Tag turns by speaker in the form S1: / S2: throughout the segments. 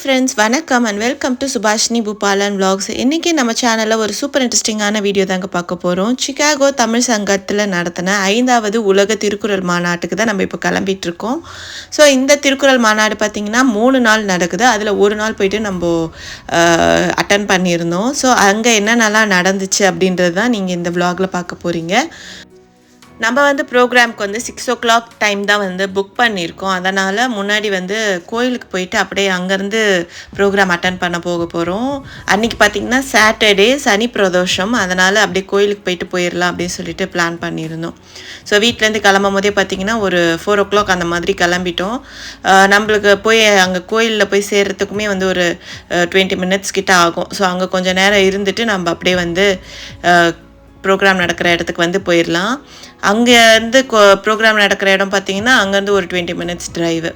S1: Friends வணக்கம் and welcome to Subhashini Boopalan vlogs. இன்றைக்கி நம்ம சேனலில் ஒரு சூப்பர் இன்ட்ரெஸ்டிங்கான வீடியோ தாங்க பார்க்க போகிறோம் சிகாகோ தமிழ் சங்கத்தில் நடத்தின ஐந்தாவது உலக திருக்குறள் மாநாட்டுக்கு தான் நம்ம இப்போ கிளம்பிட்டு இருக்கோம். ஸோ இந்த திருக்குறள் மாநாடு பார்த்திங்கன்னா மூணு நாள் நடக்குது. அதில் ஒரு நாள் போயிட்டு நம்ம அட்டன் பண்ணியிருந்தோம். ஸோ அங்கே என்னென்னலாம் நடந்துச்சு அப்படின்றது தான் நீங்கள் இந்த வ்ளாகில் பார்க்க போகிறீங்க நம்ம வந்து ப்ரோக்ராம்க்கு வந்து சிக்ஸ் ஓ கிளாக் டைம் தான் வந்து புக் பண்ணியிருக்கோம். அதனால் முன்னாடி வந்து கோயிலுக்கு போயிட்டு அப்படியே அங்கேருந்து ப்ரோக்ராம் அட்டன் பண்ண போக போகிறோம் அன்றைக்கி பார்த்திங்கன்னா சாட்டர்டே சனி பிரதோஷம். அதனால் அப்படியே கோயிலுக்கு போயிட்டு போயிடலாம் அப்படின்னு சொல்லிட்டு பிளான் பண்ணியிருந்தோம். ஸோ வீட்டிலேருந்து கிளம்பும் போதே பார்த்திங்கன்னா ஒரு ஃபோர் ஓ கிளாக் அந்த மாதிரி கிளம்பிட்டோம். நம்மளுக்கு போய் அங்கே கோயிலில் போய் சேர்கிறதுக்குமே வந்து ஒரு டுவெண்ட்டி மினிட்ஸ் கிட்ட ஆகும். ஸோ அங்கே கொஞ்சம் நேரம் இருந்துட்டு நம்ம அப்படியே வந்து ப்ரோக்ராம் நடக்கிற இடத்துக்கு வந்து போயிடலாம் அங்கேருந்து ப்ரோக்ராம் நடக்கிற இடம் பார்த்தீங்கன்னா அங்கேருந்து ஒரு டுவெண்ட்டி மினிட்ஸ் ட்ரைவு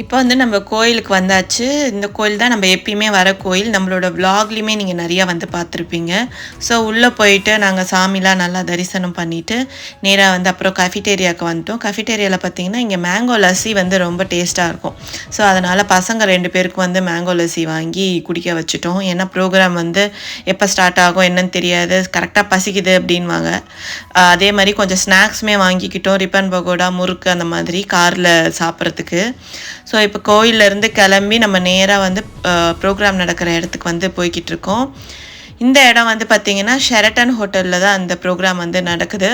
S1: இப்போ வந்து நம்ம கோயிலுக்கு வந்தாச்சு. இந்த கோயில் தான் நம்ம எப்பயுமே வர கோயில். நம்மளோட விலாக்லேயுமே நீங்கள் நிறையா வந்து பார்த்துருப்பீங்க. ஸோ உள்ளே போயிட்டு நாங்கள் சாமிலாம் நல்லா தரிசனம் பண்ணிவிட்டு நேராக வந்து அப்புறம் கஃபிடேரியாவுக்கு வந்துட்டோம். கஃபிடேரியாவில் பார்த்தீங்கன்னா இங்கே மேங்கோ லஸ்ஸி வந்து ரொம்ப டேஸ்ட்டாக இருக்கும். ஸோ அதனால் பசங்க ரெண்டு பேருக்கு வந்து மேங்கோ லஸ்ஸி வாங்கி குடிக்க வச்சுட்டோம். ஏன்னா ப்ரோக்ராம் வந்து எப்போ ஸ்டார்ட் ஆகும் என்னன்னு தெரியாது. கரெக்டாக பசிக்குது அப்படின்வாங்க. அதே மாதிரி கொஞ்சம் ஸ்நாக்ஸுமே வாங்கிக்கிட்டோம். ரிப்பன் பகோடா முறுக்கு அந்த மாதிரி காரில் சாப்பிட்றதுக்கு. ஸோ இப்போ கோயிலேருந்து கிளம்பி நம்ம நேராக வந்து ப்ரோக்ராம் நடக்கிற இடத்துக்கு வந்து போய்கிட்டு இருக்கோம் இந்த இடம் வந்து பார்த்திங்கன்னா ஷெரட்டன் ஹோட்டலில் தான் அந்த ப்ரோக்ராம் வந்து நடக்குது.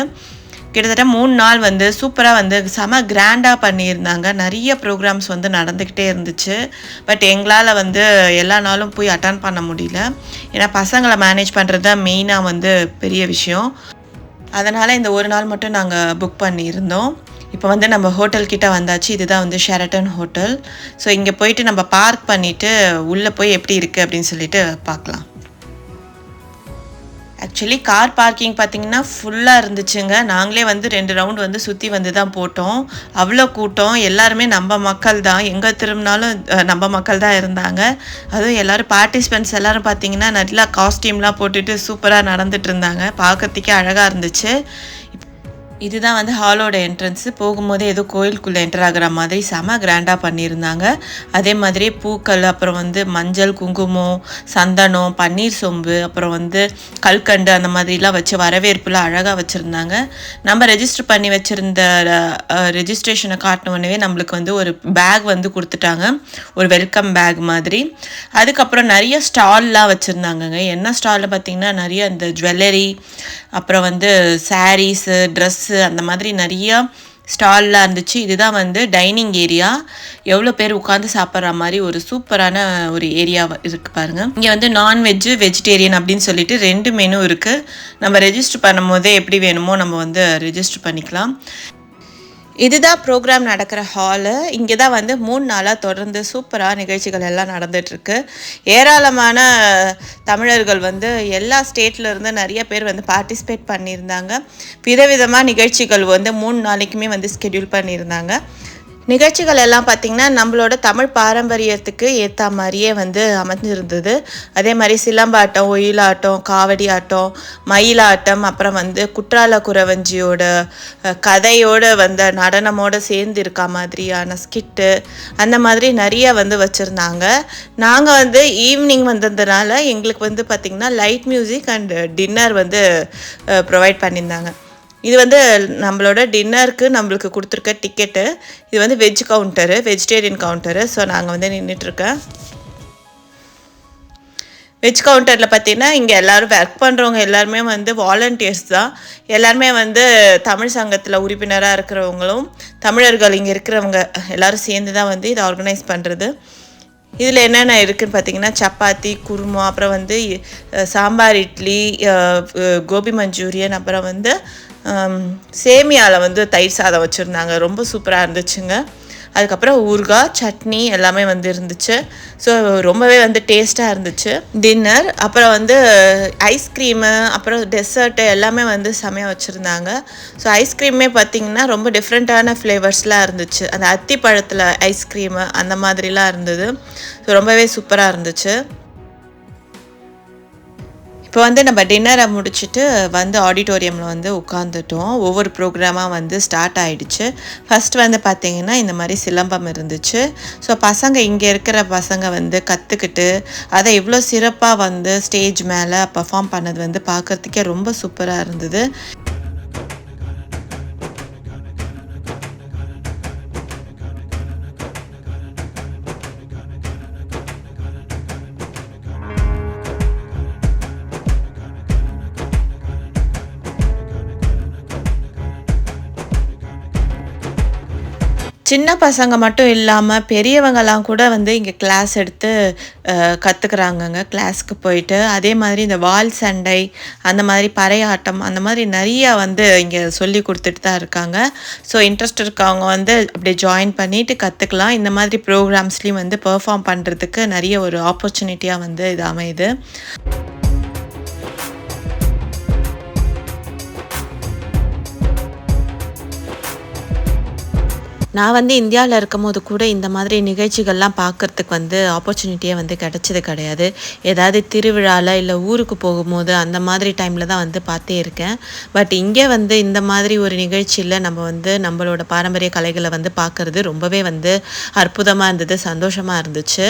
S1: கிட்டத்தட்ட மூணு நாள் வந்து சூப்பராக வந்து செம கிராண்டாக பண்ணியிருந்தாங்க. நிறைய ப்ரோக்ராம்ஸ் வந்து நடந்துக்கிட்டே இருந்துச்சு. பட் எங்களால் வந்து எல்லா நாளும் போய் அட்டன் பண்ண முடியல. ஏன்னா பசங்களை மேனேஜ் பண்ணுறது தான் மெயினாக வந்து பெரிய விஷயம். அதனால் இந்த ஒரு நாள் மட்டும் நாங்கள் புக் பண்ணியிருந்தோம். இப்போ வந்து நம்ம ஹோட்டல் கிட்டே வந்தாச்சு இதுதான் வந்து ஷெரட்டன் ஹோட்டல் ஸோ இங்கே போயிட்டு நம்ம பார்க் பண்ணிவிட்டு உள்ளே போய் எப்படி இருக்குது அப்படின்னு சொல்லிட்டு பார்க்கலாம். ஆக்சுவலி கார் பார்க்கிங் பார்த்தீங்கன்னா ஃபுல்லாக இருந்துச்சுங்க. நாங்களே வந்து ரெண்டு ரவுண்ட் வந்து சுற்றி வந்து தான் போட்டோம். அவ்வளோ கூட்டம். எல்லாருமே நம்ம மக்கள் தான். எங்கே திரும்பினாலும் நம்ம மக்கள் தான் இருந்தாங்க. அதுவும் எல்லோரும் பார்ட்டிசிபெண்ட்ஸ் எல்லோரும் பார்த்தீங்கன்னா நல்லா காஸ்டியூம்லாம் போட்டுட்டு சூப்பராக நடந்துட்டு இருந்தாங்க. பார்க்கறதுக்கே அழகாக இருந்துச்சு. இதுதான் வந்து ஹாலோட என்ட்ரன்ஸு போகும்போதே ஏதோ கோயிலுக்குள்ளே என்டர் ஆகிற மாதிரி செம கிராண்டாக பண்ணியிருந்தாங்க. அதே மாதிரி பூக்கள் அப்புறம் வந்து மஞ்சள் குங்குமம் சந்தனம் பன்னீர் சொம்பு அப்புறம் வந்து கல்கண்டு அந்த மாதிரிலாம் வச்சு வரவேற்புலாம் அழகாக வச்சுருந்தாங்க. நம்ம ரெஜிஸ்டர் பண்ணி வச்சுருந்த ரெஜிஸ்ட்ரேஷனை காட்டினோடனே நம்மளுக்கு வந்து ஒரு பேக் வந்து கொடுத்துட்டாங்க. ஒரு வெல்கம் பேக் மாதிரி. அதுக்கப்புறம் நிறைய ஸ்டால்லாம் வச்சுருந்தாங்கங்க. என்ன ஸ்டாலில் பார்த்தீங்கன்னா நிறைய இந்த ஜுவல்லரி அப்புறம் வந்து சாரீஸு ட்ரெஸ்ஸு அந்த மாதிரி நிறையா ஸ்டால்லாம் இருந்துச்சு. இதுதான் வந்து டைனிங் ஏரியா. எவ்வளோ பேர் உட்காந்து சாப்பிட்ற மாதிரி ஒரு சூப்பரான ஒரு ஏரியா இருக்குது பாருங்க. இங்கே வந்து நான்வெஜ்ஜு வெஜிடேரியன் அப்படின்னு சொல்லிட்டு ரெண்டு மெனு இருக்குது நம்ம ரெஜிஸ்டர் பண்ணும் போதே எப்படி வேணுமோ நம்ம வந்து ரெஜிஸ்டர் பண்ணிக்கலாம். இதுதான் ப்ரோக்ராம் நடக்கிற ஹாலு இங்கே தான் வந்து மூணு நாளாக தொடர்ந்து சூப்பராக நிகழ்ச்சிகள் எல்லாம் நடந்துகிட்ருக்கு ஏராளமான தமிழர்கள் வந்து எல்லா ஸ்டேட்லேருந்து நிறைய பேர் வந்து பார்ட்டிசிபேட் பண்ணியிருந்தாங்க. விதவிதமாக நிகழ்ச்சிகள் வந்து மூணு நாளைக்குமே வந்து ஸ்கெடியூல் பண்ணியிருந்தாங்க. நிகழ்ச்சிகள் எல்லாம் பார்த்திங்கன்னா நம்மளோட தமிழ் பாரம்பரியத்துக்கு ஏற்ற மாதிரியே வந்து அமைஞ்சிருந்தது. அதே மாதிரி சிலம்பாட்டம் ஒயிலாட்டம் காவடி ஆட்டம் மயிலாட்டம் அப்புறம் வந்து குற்றால குறவஞ்சியோட கதையோடு கதையோட வந்த நடனமோடு சேர்ந்து இருக்க மாதிரியான ஸ்கிட்டு அந்த மாதிரி நிறைய வந்து வச்சுருந்தாங்க. நாங்கள் வந்து ஈவினிங் வந்ததுனால எங்களுக்கு வந்து பார்த்திங்கன்னா லைட் மியூசிக் அண்ட் டின்னர் வந்து ப்ரொவைட் பண்ணியிருந்தாங்க. இது வந்து நம்மளோட டின்னருக்கு நம்மளுக்கு கொடுத்துருக்க டிக்கெட்டு இது வந்து veg counter vegetarian counter so நாங்கள் வந்து நின்றுட்டுருக்கேன் வெஜ் கவுண்டரில் பார்த்தீங்கன்னா இங்கே எல்லோரும் ஒர்க் பண்ணுறவங்க எல்லாருமே வந்து வாலண்டியர்ஸ் தான். எல்லாருமே வந்து தமிழ் சங்கத்தில் உறுப்பினராக இருக்கிறவங்களும் தமிழர்கள் இங்கே இருக்கிறவங்க எல்லாரும் சேர்ந்து தான் வந்து இதை ஆர்கனைஸ் பண்ணுறது இதில் என்னென்ன இருக்குன்னு பார்த்தீங்கன்னா சப்பாத்தி குருமா அப்புறம் வந்து சாம்பார் இட்லி கோபி மஞ்சூரியன் அப்புறம் வந்து சேமியாவில் வந்து தயிர் சாதம் வச்சுருந்தாங்க. ரொம்ப சூப்பராக இருந்துச்சுங்க. அதுக்கப்புறம் ஊறுகாய் சட்னி எல்லாமே வந்து இருந்துச்சு. ஸோ ரொம்பவே வந்து டேஸ்ட்டாக இருந்துச்சு. டின்னர் அப்புறம் வந்து ஐஸ்கிரீமு அப்புறம் டெசர்ட்டு எல்லாமே வந்து செமையாக வச்சுருந்தாங்க. ஸோ ஐஸ்கிரீமே பார்த்திங்கன்னா ரொம்ப டிஃப்ரெண்ட்டான ஃப்ளேவர்ஸ்லாம் இருந்துச்சு. அந்த அத்தி பழத்தில் ஐஸ்கிரீமு அந்த மாதிரிலாம் இருந்தது. ஸோ ரொம்பவே சூப்பராக இருந்துச்சு. இப்போ வந்து நம்ம டின்னரை முடிச்சுட்டு வந்து ஆடிட்டோரியமில் வந்து உட்காந்துட்டோம் ஒவ்வொரு ப்ரோக்ராமாக வந்து ஸ்டார்ட் ஆகிடுச்சு ஃபஸ்ட் வந்து பார்த்திங்கன்னா இந்த மாதிரி சிலம்பம் இருந்துச்சு. ஸோ பசங்க இங்கே இருக்கிற பசங்க வந்து கற்றுக்கிட்டு அதை இவ்வளோ சிறப்பாக வந்து ஸ்டேஜ் மேலே பர்ஃபார்ம் பண்ணது வந்து பார்க்குறதுக்கே ரொம்ப சூப்பராக இருந்தது. சின்ன பசங்க மட்டும் இல்லாமல் பெரியவங்கெல்லாம் கூட வந்து இங்கே கிளாஸ் எடுத்து கற்றுக்குறாங்கங்க கிளாஸ்க்கு போயிட்டு அதே மாதிரி இந்த வால் சண்டை அந்த மாதிரி பறையாட்டம் அந்த மாதிரி நிறையா வந்து இங்கே சொல்லி கொடுத்துட்டு தான் இருக்காங்க. ஸோ இன்ட்ரெஸ்ட் இருக்கவங்க வந்து அப்படியே ஜாயின் பண்ணிட்டு கற்றுக்கலாம் இந்த மாதிரி ப்ரோக்ராம்ஸ்லேயும் வந்து பெர்ஃபார்ம் பண்ணுறதுக்கு நிறைய ஒரு ஆப்பர்ச்சுனிட்டியாக வந்து இது அமையுது. நான் வந்து இந்தியாவில் இருக்கும்போது கூட இந்த மாதிரி நிகழ்ச்சிகள்லாம் பார்க்கறதுக்கு வந்து ஆப்பர்ச்சுனிட்டியே வந்து கிடைச்சது கிடையாது. ஏதாவது திருவிழாவில் இல்லை ஊருக்கு போகும்போது அந்த மாதிரி டைமில் தான் வந்து பார்த்தே இருக்கேன். பட் இங்கே வந்து இந்த மாதிரி ஒரு நிகழ்ச்சியில் நம்ம வந்து நம்மளோட பாரம்பரிய கலைகளை வந்து பார்க்குறது ரொம்பவே வந்து அற்புதமாக இருந்தது சந்தோஷமாக இருந்துச்சு.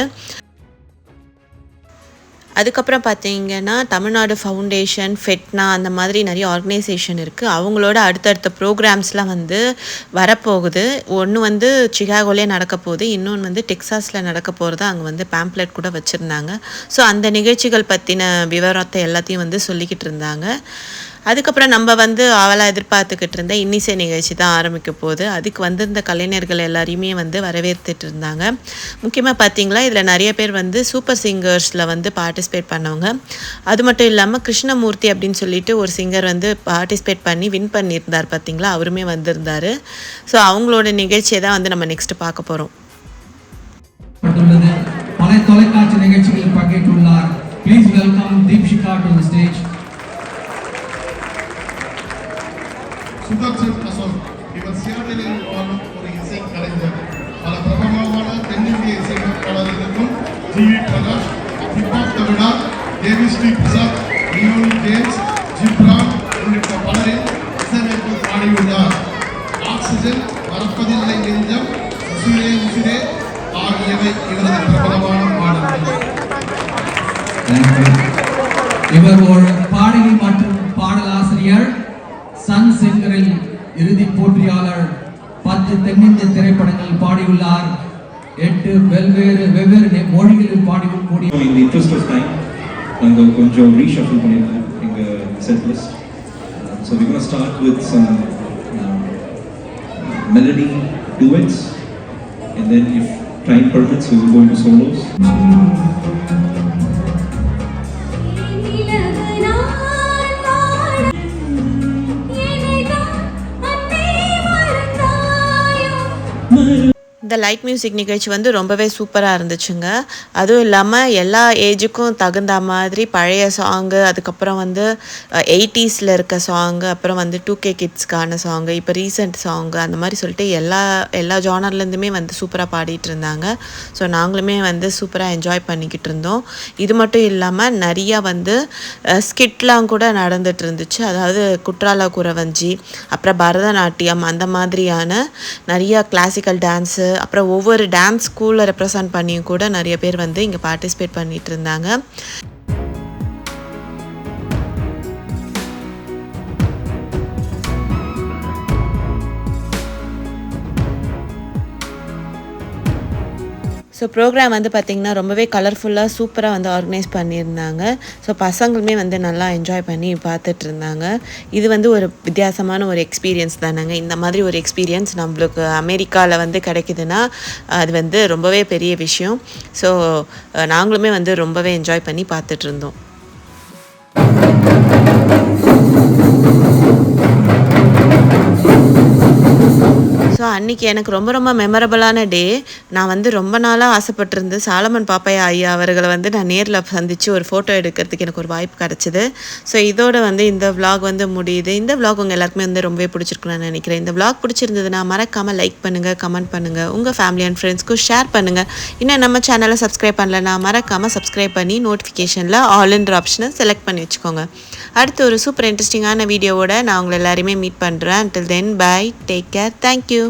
S1: அதுக்கப்புறம் பார்த்தீங்கன்னா தமிழ்நாடு ஃபவுண்டேஷன் ஃபெட்னா அந்த மாதிரி நிறைய ஆர்கனைசேஷன் இருக்குது அவங்களோட அடுத்தடுத்த ப்ரோக்ராம்ஸ்லாம் வந்து வரப்போகுது. ஒன்று வந்து சிகாகோலே நடக்க போகுது. இன்னொன்று வந்து டெக்ஸாஸில் நடக்க போகிறது அங்கே வந்து பேம்ப்ளெட் கூட வச்சுருந்தாங்க. ஸோ அந்த நிகழ்ச்சிகள் பற்றின விவரத்தை எல்லாத்தையும் வந்து சொல்லிக்கிட்டு இருந்தாங்க. அதுக்கப்புறம் நம்ம வந்து அவளாக எதிர்பார்த்துக்கிட்டு இருந்த இன்னிசை நிகழ்ச்சி தான் ஆரம்பிக்க போகுது. அதுக்கு வந்திருந்த கலைஞர்கள் எல்லாரையுமே வந்து வரவேற்றுட்டு இருந்தாங்க. முக்கியமாக பார்த்தீங்களா இதில் நிறைய பேர் வந்து சூப்பர் சிங்கர்ஸில் வந்து பார்ட்டிசிபேட் பண்ணவங்க. அது மட்டும் இல்லாமல் கிருஷ்ணமூர்த்தி அப்படின்னு சொல்லிட்டு ஒரு சிங்கர் வந்து பார்ட்டிசிபேட் பண்ணி வின் பண்ணியிருந்தார் பார்த்தீங்களா? அவருமே வந்திருந்தார். ஸோ அவங்களோட நிகழ்ச்சியை தான் வந்து நம்ம நெக்ஸ்ட் பார்க்க போகிறோம்
S2: பல தொலைக்காட்சி நிகழ்ச்சிகளில் பங்கேற்றுள்ளார். ப்ளீஸ் வெல்கம்
S3: சுதர்சன் அசோக் இவர் சியாட்டிலில் வாழும் ஒரு இசை கலைஞர். பல பிரபலமான தென்னிந்திய இசையமைப்பாளர்களுக்கும் G V Prakash hip hop Tamizha Devi Sri Prasad Leoni James Ghibran உள்ளிட்ட பலரின் இசையமைப்பு பாடியுள்ளார் ஆக்சிஜன் மறப்பதில்லை நெஞ்சம் உசிரே உசிரே ஆகியவை இவரது பிரபலமான பாடல்கள்.
S2: இவர் ஒரு பாடகி மற்றும் பாடலாசிரியர் சன் போற்றியாளர் பத்து தென்னிந்திய திரைப்படங்களில் பாடியுள்ளார் எட்டு வெவ்வேறு வெவ்வேறு மொழிகளில் பாடிக்கூடிய
S4: ஆஃப் டைம் நாங்கள் கொஞ்சம் ரீஷஃபில் பண்ணியிருக்கோம் எங்கள் set list so we start with some melody duets and then if time permits we will go into.
S1: இந்த லைட் மியூசிக் நிகழ்ச்சி வந்து ரொம்பவே சூப்பராக இருந்துச்சுங்க. அதுவும் இல்லாமல் எல்லா ஏஜுக்கும் தகுந்த மாதிரி பழைய சாங்கு அதுக்கப்புறம் வந்து எயிட்டிஸில் இருக்க சாங்கு அப்புறம் வந்து டூ கே கிட்ஸ்க்கான சாங்கு இப்போ ரீசெண்ட் சாங்கு அந்த மாதிரி சொல்லிட்டு எல்லா எல்லா ஜானர்லேருந்துமே வந்து சூப்பராக பாடிட்டு இருந்தாங்க. ஸோ நாங்களுமே வந்து சூப்பராக என்ஜாய் பண்ணிக்கிட்டு இருந்தோம். இது மட்டும் இல்லாமல் நிறையா வந்து ஸ்கிட்லாம் கூட நடந்துட்டு இருந்துச்சு. அதாவது குற்றால குறவஞ்சி அப்புறம் பரதநாட்டியம் அந்த மாதிரியான நிறையா கிளாசிக்கல் டான்ஸு அப்புறம் ஒவ்வொரு டான்ஸ் ஸ்கூலில் ரெப்ரசன்ட் பண்ணியும் கூட நிறைய பேர் வந்து இங்கே பார்ட்டிசிபேட் பண்ணிட்டு இருந்தாங்க. ஸோ ப்ரோக்ராம் வந்து பார்த்திங்கன்னா ரொம்பவே கலர்ஃபுல்லாக சூப்பராக வந்து ஆர்கனைஸ் பண்ணியிருந்தாங்க. ஸோ பசங்களுமே வந்து நல்லா என்ஜாய் பண்ணி பார்த்துட்டு இருந்தாங்க இது வந்து ஒரு வித்தியாசமான ஒரு எக்ஸ்பீரியன்ஸ் தானேங்க. இந்த மாதிரி ஒரு எக்ஸ்பீரியன்ஸ் நம்மளுக்கு அமெரிக்காவில் வந்து கிடைக்குதுன்னா அது வந்து ரொம்பவே பெரிய விஷயம். ஸோ நாங்களுமே வந்து ரொம்பவே என்ஜாய் பண்ணி பார்த்துட்டு இருந்தோம் ஸோ அன்னைக்கு எனக்கு ரொம்ப ரொம்ப மெமரபிளான டே நான் வந்து ரொம்ப நாளாக ஆசைப்பட்டிருந்து சாலமன் பாப்பையா ஐயா அவர்களை வந்து நான் நேரில் சந்தித்து ஒரு ஃபோட்டோ எடுக்கிறதுக்கு எனக்கு ஒரு வாய்ப்பு கிடச்சிது. ஸோ இதோட வந்து இந்த vlog வந்து முடியுது. இந்த vlog உங்கள் எல்லாருக்குமே வந்து ரொம்பவே பிடிச்சிருக்குன்னு நான் நினைக்கிறேன். இந்த vlog பிடிச்சிருந்ததுன்னா மறக்காமல் லைக் பண்ணுங்கள் கமெண்ட் பண்ணுங்கள் உங்கள் ஃபேமிலி அண்ட் ஃப்ரெண்ட்ஸ்க்கும் ஷேர் பண்ணுங்கள் இன்னும் நம்ம சேனலை சப்ஸ்கிரைப் பண்ணலன்னா மறக்காமல் சப்ஸ்கிரைப் பண்ணி நோட்டிஃபிகேஷனில் ஆல்ன்ற ஆப்ஷனை செலக்ட் பண்ணி வச்சுக்கோங்க. அடுத்து ஒரு சூப்பர் இன்ட்ரெஸ்டிங்கான வீடியோவோட நான் உங்களை எல்லாருமே மீட் பண்ணுறேன் until then bye take care thank you